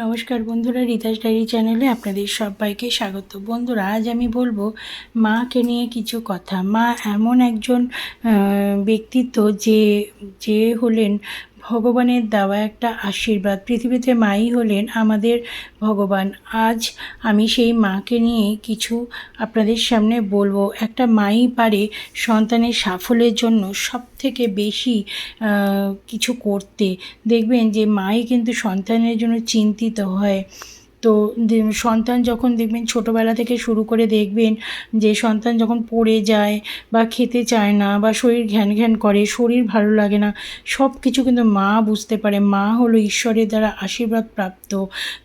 নমস্কার বন্ধুরা রিতাস ডায়েরি চ্যানেলে আপনাদের সবাইকে স্বাগত। বন্ধুরা, আজ আমি বলব মাকে নিয়ে কিছু কথা। মা এমন একজন ব্যক্তিত্ব যে যে হলেন ভগবানের দেওয়া একটা আশীর্বাদ। পৃথিবীতে মাই হলেন আমাদের ভগবান। আজ আমি সেই মাকে নিয়ে কিছু আপনাদের সামনে বলব। একটা মাই পারে সন্তানের সাফল্যের জন্য সব থেকে বেশি কিছু করতে। দেখবেন যে মাই কিন্তু সন্তানের জন্য চিন্তিত হয়। তো সন্তান যখন দেখবেন ছোটোবেলা থেকে শুরু করে দেখবেন যে সন্তান যখন পড়ে যায় বা খেতে চায় না বা শরীর ঘ্যান ঘ্যান করে, শরীর ভালো লাগে না সব কিছু কিন্তু মা বুঝতে পারে। মা হলো ঈশ্বরের দ্বারা আশীর্বাদ প্রাপ্ত।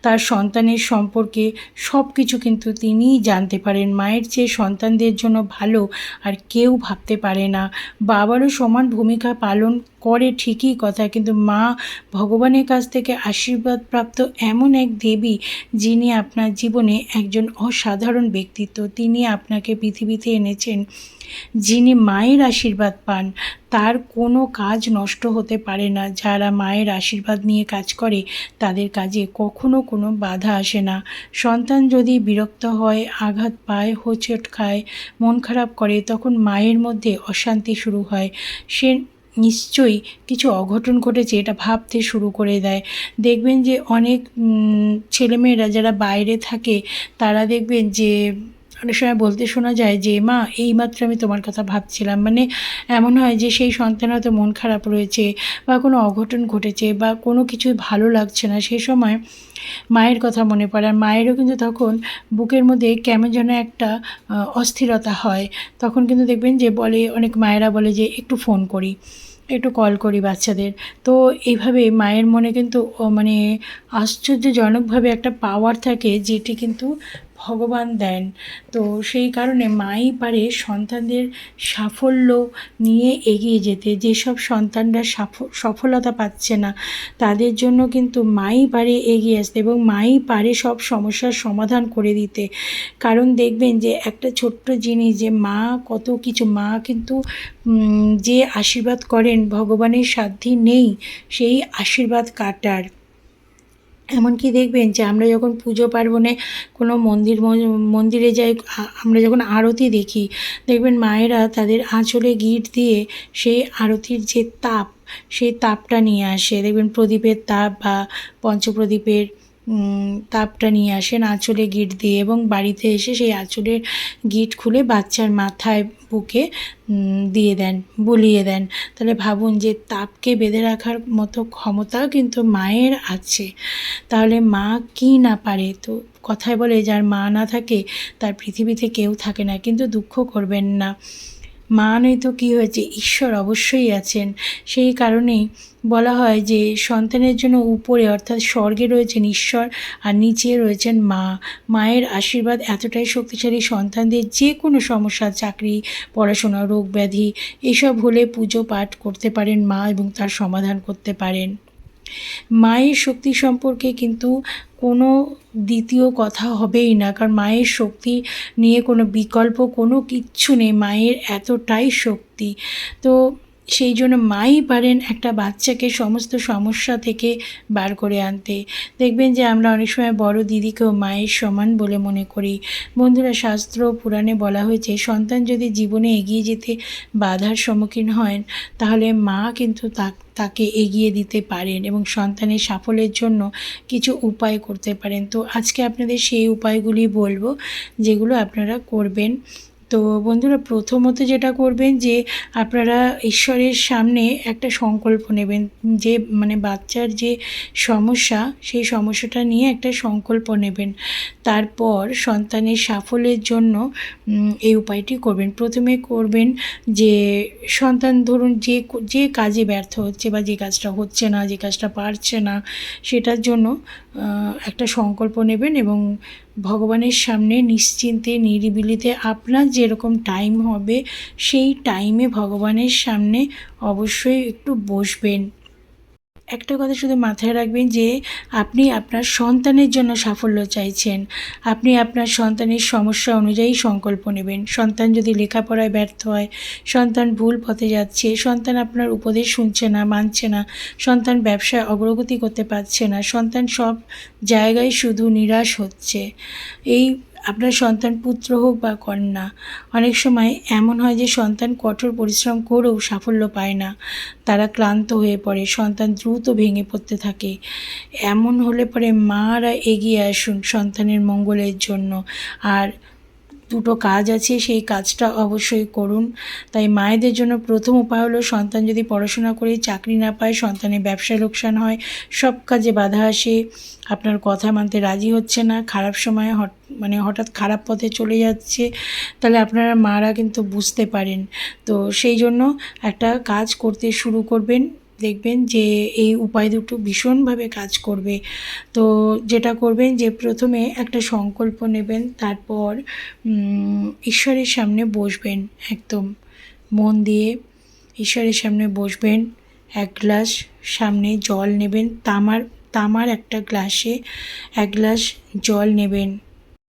তার সন্তানের সম্পর্কে সব কিছু কিন্তু তিনিই জানতে পারেন। মায়ের চেয়ে সন্তানদের জন্য ভালো আর কেউ ভাবতে পারে না। বাবারও সমান ভূমিকা পালন করে ঠিকই কথা। কিন্তু মা ভগবানের কাছ থেকে আশীর্বাদ প্রাপ্ত এমন এক দেবী, যিনি আপনার জীবনে একজন অসাধারণ ব্যক্তিত্ব, তিনি আপনাকে পৃথিবীতে এনেছেন, যিনি মায়ের আশীর্বাদ পান। তার কোনো কাজ নষ্ট হতে পারে না। যারা মায়ের আশীর্বাদ নিয়ে কাজ করে, তাদের কাজে কখনো কোনো বাধা আসে না। সন্তান যদি বিরক্ত হয়, আঘাত পায়, হোচট খায়, মন খারাপ করে, তখন মায়ের মধ্যে অশান্তি শুরু হয়। সে নিশ্চয়ই কিছু অঘটন ঘটেছে, এটা ভাবতে শুরু করে দেয়। দেখবেন যে অনেক ছেলেমেয়েরা যারা বাইরে থাকে, তারা দেখবেন যে অনেক সময় বলতে শোনা যায় যে, মা এইমাত্র আমি তোমার কথা ভাবছিলাম। মানে এমন হয় যে সেই সন্তান হয়তো মন খারাপ রয়েছে বা কোনো অঘটন ঘটেছে বা কোনো কিছুই ভালো লাগছে না। সে সময় মায়ের কথা মনে পড়ে। আর মায়েরও কিন্তু তখন বুকের মধ্যে কেমন যেন একটা অস্থিরতা হয়। তখন কিন্তু দেখবেন যে বলে, অনেক মায়েরা বলে যে, একটু ফোন করি। একটু কল করি বাচ্চাদের। তো এইভাবে মায়ের মনে কিন্তু মানে আশ্চর্যজনকভাবে একটা পাওয়ার থাকে যেটি কিন্তু ভগবান দেন। তো সেই কারণে মাই পারে সন্তানদের সাফল্য নিয়ে এগিয়ে যেতে। যেসব সন্তানরা সাফ- সফলতা পাচ্ছে না, তাদের জন্য কিন্তু মাই পারে এগিয়ে আসতে এবং মাই পারে সব সমস্যার সমাধান করে দিতে। কারণ দেখবেন যে একটা ছোট্ট জিনিস যে মা কত কিছু, মা কিন্তু যে আশীর্বাদ করেন, ভগবানের সাধ্যি নেই, সেই আশীর্বাদ কাটার। এমনকি দেখবেন যে আমরা যখন পুজো পার্বণে কোনো মন্দির, মন্দিরে যাই আমরা যখন আরতি দেখি, দেখবেন মায়েরা তাদের আঁচলে গিট দিয়ে সেই আরতির যে তাপ, সেই তাপটা নিয়ে আসে। দেখবেন প্রদীপের তাপ বা পঞ্চপ্রদীপের তাপটা নিয়ে আসেন আঁচলে গিট দিয়ে এবং বাড়িতে এসে সেই আঁচলের গিট খুলে বাচ্চার মাথায় বুকে দিয়ে দেন, বুলিয়ে দেন। তাহলে ভাবুন যে তাপকে বেঁধে রাখার মতো ক্ষমতাও কিন্তু মায়ের আছে। তাহলে মা কি না পারে? তো কথায় বলে যার মা না থাকে, তার পৃথিবীতে কেউ থাকে না, কিন্তু দুঃখ করবেন না। মা নেই তো কী হয়েছে? ঈশ্বর অবশ্যই আছেন। সেই কারণেই বলা হয় যে সন্তানের জন্য উপরে অর্থাৎ স্বর্গে রয়েছেন ঈশ্বর আর নিচে রয়েছেন মা। মায়ের আশীর্বাদ এতটাই শক্তিশালী সন্তানদের যে কোনো সমস্যা, চাকরি, পড়াশোনা, রোগ ব্যাধি, এসব হলে পুজো পাঠ করতে পারেন মা এবং তার সমাধান করতে পারেন। মায়ের শক্তি সম্পর্কে কিন্তু কোনো দ্বিতীয় কথা হবেই না, কারণ মায়ের শক্তি নিয়ে কোনো বিকল্প কোনো কিচ্ছু নেই, মায়ের এতটাই শক্তি। তো সেই জন্য মাই পারেন একটা বাচ্চাকে সমস্ত সমস্যা থেকে বার করে আনতে। দেখবেন যে আমরা অনেক সময় বড় দিদিকেও মায়ের সমান বলে মনে করি। বন্ধুরা, শাস্ত্র পুরাণে বলা হয়েছে, সন্তান যদি জীবনে এগিয়ে যেতে বাধার সম্মুখীন হয় তাহলে মা কিন্তু তা- তাকে এগিয়ে দিতে পারেন এবং সন্তানের সাফল্যের জন্য কিছু উপায় করতে পারেন। তো আজকে আপনাদের সেই উপায়গুলি বলব, যেগুলো আপনারা করবেন। তো বন্ধুরা প্রথমত যেটা করবেন যে আপনারা ঈশ্বরের সামনে একটা সংকল্প নেবেন, যে মানে বাচ্চার যে সমস্যা, সেই সমস্যাটা নিয়ে একটা সংকল্প নেবেন। তারপর সন্তানের সাফল্যের জন্য এই উপায়টি করবেন। প্রথমে করবেন যে সন্তান ধরুন যে যে কাজে ব্যর্থ হচ্ছে বা যে কাজটা হচ্ছে না, যে কাজটা পারছে না, সেটার জন্য একটা সংকল্প নেবেন এবং ভগবানের সামনে নিশ্চিন্তে, নিরিবিলিতে আপনার যেরকম টাইম হবে, সেই টাইমে ভগবানের সামনে অবশ্যই একটু বসবেন। একটা কথা শুধু মাথায় রাখবেন যে আপনি আপনার সন্তানের জন্য সাফল্য চাইছেন। আপনি আপনার সন্তানের সমস্যা অনুযায়ী সংকল্প নেবেন। সন্তান যদি লেখাপড়ায় ব্যর্থ হয়, সন্তান ভুল পথে যাচ্ছে, সন্তান আপনার উপদেশ শুনছে না, মানছে না, সন্তান ব্যবসায় অগ্রগতি করতে পারছে না, সন্তান সব জায়গায় শুধু নিরাশ হচ্ছে। এই আপনার সন্তান পুত্র হোক বা কন্যা, অনেক সময় এমন হয় যে সন্তান কঠোর পরিশ্রম করেও সাফল্য পায় না। তারা ক্লান্ত হয়ে পড়ে, সন্তান দ্রুত ভেঙে পড়তে থাকে। এমন হলে পরে মারা এগিয়ে আসুন সন্তানের মঙ্গলের জন্য। আর দুটো কাজ আছে, সেই কাজটা অবশ্যই করুন। তাই মায়েদের জন্য প্রথম উপায় হলো সন্তান যদি পড়াশোনা করে চাকরি না পায়, সন্তানের ব্যবসায় লোকসান হয়, সব কাজে বাধা আসে। আপনার কথা মানতে রাজি হচ্ছে না, খারাপ সময়ে হট মানে হঠাৎ খারাপ পথে চলে যাচ্ছে, তাহলে আপনারা মারা কিন্তু বুঝতে পারেন। তো সেই জন্য একটা কাজ করতে শুরু করবেন দেখবেন যে এই উপায় দুটো ভীষণভাবে কাজ করবে। তো যেটা করবেন যে প্রথমে একটা সংকল্প নেবেন, তারপর ঈশ্বরের সামনে বসবেন একদম। মন দিয়ে ঈশ্বরের সামনে বসবেন, এক গ্লাস সামনে জল নেবেন, তামার তামার একটা গ্লাসে এক গ্লাস জল নেবেন।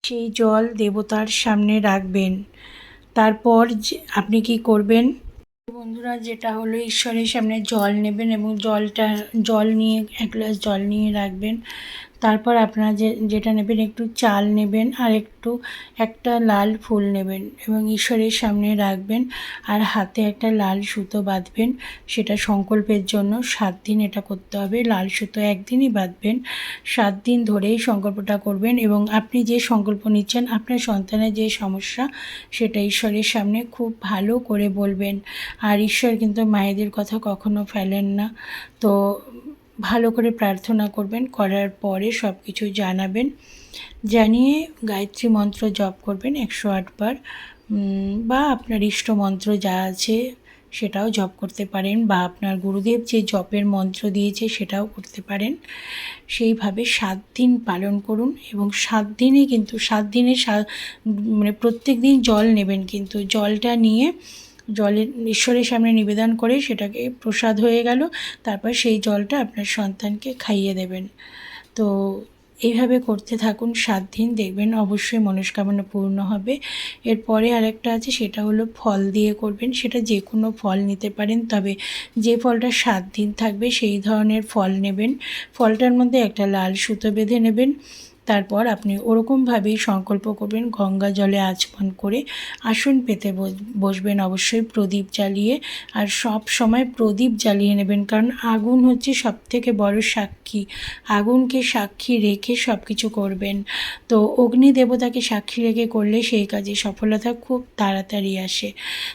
সেই জল দেবতার সামনে রাখবেন। তারপর আপনি কি করবেন? বন্ধুরা, যেটা হলো ঈশ্বরের সামনে জল নেবেন এবং জলটা, জল নিয়ে, এক গ্লাস জল নিয়ে রাখবেন। তারপর আপনারা যে, যেটা নেবেন একটু চাল নেবেন আর একটু একটা লাল ফুল নেবেন এবং ঈশ্বরের সামনে রাখবেন আর হাতে একটা লাল সুতো বাঁধবেন। সেটা সংকল্পের জন্য সাত দিন এটা করতে হবে। লাল সুতো একদিনই বাঁধবেন। সাত দিন ধরেই সংকল্পটা করবেন এবং আপনি যে সংকল্প নিচ্ছেন, আপনার সন্তানের যে সমস্যা, সেটা ঈশ্বরের সামনে খুব ভালো করে বলবেন। আর ঈশ্বর কিন্তু মায়েদের কথা কখনো ফেলেন না। তো ভালো করে প্রার্থনা করবেন, করার পরে সব কিছু জানাবেন। জানিয়ে গায়ত্রী মন্ত্র জপ করবেন একশো আটবার বা আপনার ইষ্ট মন্ত্র যা আছে সেটাও জপ করতে পারেন বা আপনার গুরুদেব যে জপের মন্ত্র দিয়েছে সেটাও করতে পারেন। সেইভাবে সাত দিন পালন করুন এবং সাত দিনে কিন্তু, সাত দিনে মানে প্রত্যেক দিন জল নেবেন কিন্তু। জলটা নিয়ে জলের ঈশ্বরের সামনে নিবেদন করে সেটাকে প্রসাদ হয়ে গেল। তারপর সেই জলটা আপনার সন্তানকে খাইয়ে দেবেন। তো এইভাবে করতে থাকুন সাত দিন। দেখবেন অবশ্যই মনস্কামনা পূর্ণ হবে। এরপরে আরেকটা আছে, সেটা হলো ফল দিয়ে করবেন। সেটা যে কোনো ফল নিতে পারেন, তবে যে ফলটা সাত দিন থাকবে সেই ধরনের ফল নেবেন। ফলটার মধ্যে একটা লাল সুতো বেঁধে নেবেন। তারপর আপনি ওরকমভাবেই সংকল্প করবেন, গঙ্গা জলে আচমন করে আসন পেতে বসবেন অবশ্যই প্রদীপ জ্বালিয়ে। আর সব সময় প্রদীপ জ্বালিয়ে নেবেন, কারণ আগুন হচ্ছে সব থেকে বড় সাক্ষী। আগুনকে সাক্ষী রেখে সব কিছু করবেন। তো অগ্নি দেবতাকে সাক্ষী রেখে করলে সেই কাজে সফলতা খুব তাড়াতাড়ি আসে।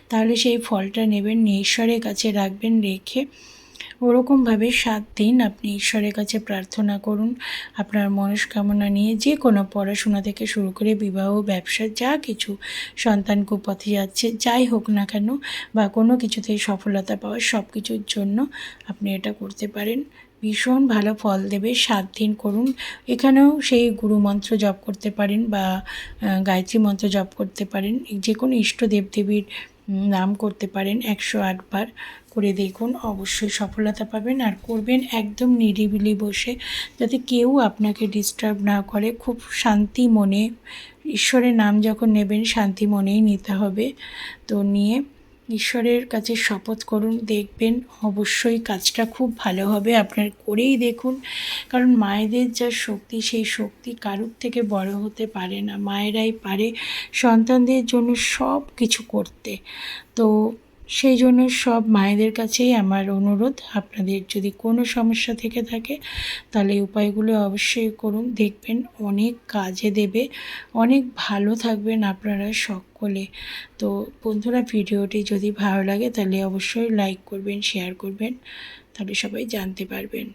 তাহলে সেই ফলটা নেবেন ঈশ্বরের কাছে রাখবেন, রেখে ওরকমভাবে সাত দিন আপনি ঈশ্বরের কাছে প্রার্থনা করুন, আপনার মনস্কামনা নিয়ে যে কোনো পড়াশোনা থেকে শুরু করে বিবাহ, ব্যবসা, যা কিছু সন্তান কুপথে যাচ্ছে, যাই হোক না কেন বা কোনো কিছুতেই সফলতা পাওয়া সব কিছুর জন্য আপনি এটা করতে পারেন। ভীষণ ভালো ফল দেবে, সাত দিন করুন। এখানেও সেই গুরু মন্ত্র জপ করতে পারেন বা গায়ত্রী মন্ত্র জপ করতে পারেন। যে কোনো ইষ্ট দেবদেবীর নাম করতে পারেন একশো আটবার করে দেখুন। অবশ্যই সফলতা পাবেন আর করবেন একদম নিরিবিলি বসে যাতে কেউ আপনাকে ডিস্টার্ব না করে। খুব শান্তি মনে, ঈশ্বরের নাম যখন নেবেন শান্তি মনেই নিতে হবে। তো নিয়ে ঈশ্বরের কাছে শপথ করুন, দেখবেন অবশ্যই কাজটা খুব ভালো হবে। আপনার করেই দেখুন, কারণ মায়েদের যা শক্তি, সেই শক্তি কারুর থেকে বড় হতে পারে না। মায়েরাই পারে সন্তানদের জন্য সব কিছু করতে। তো সেই জন্য সব মায়েদের কাছেই আমার অনুরোধ। আপনাদের যদি কোনো সমস্যা থেকে থাকে, তাহলে উপায়গুলো অবশ্যই করুন। দেখবেন অনেক কাজে দেবে, অনেক ভালো থাকবেন আপনারা সকলে। তো বন্ধুরা, ভিডিওটি যদি ভালো লাগে, তাহলে অবশ্যই লাইক করবেন শেয়ার করবেন, তাহলে সবাই জানতে পারবেন।